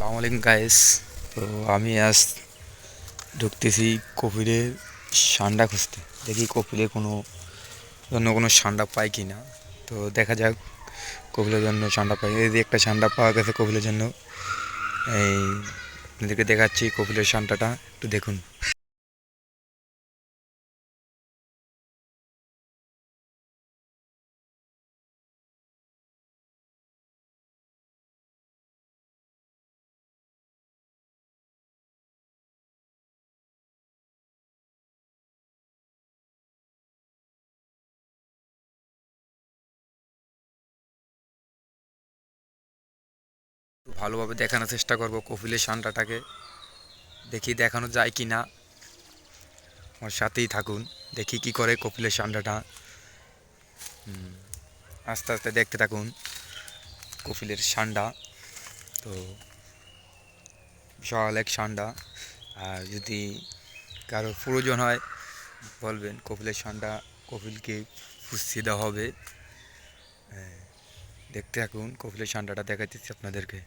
সালাম আলাইকুম গাইস তো আমি আজ ঢুকতেছি কপিলের সান্ডা খুঁজতে। দেখি কপিলের কোনো জন্য কোনো সান্ডা পাই কি না। তো দেখা যাক কপিলের জন্য সান্ডা পাই। এই একটা সান্ডা পাওয়া গেছে কপিলের জন্য। এই দেখাচ্ছি কপিলের সান্ডাটা। একটু দেখুন। ভালোভাবে দেখানোর চেষ্টা করব কপিলের সান্ডাটাকে দেখি দেখানো যায় কি না আমার সাথেই থাকুন দেখি কি করে কপিলের সান্ডাটা আস্তে আস্তে দেখতে থাকুন কপিলের সান্ডা তো বিশাল এক সান্ডা আর যদি কারও প্রয়োজন হয় বলবেন কপিলের সান্ডা কপিলকে পুষিয়ে দেওয়া হবে। হ্যাঁ, দেখতে থাকুন কপিলের সান্ডাটা দেখাচ্ছি আপনাদেরকে।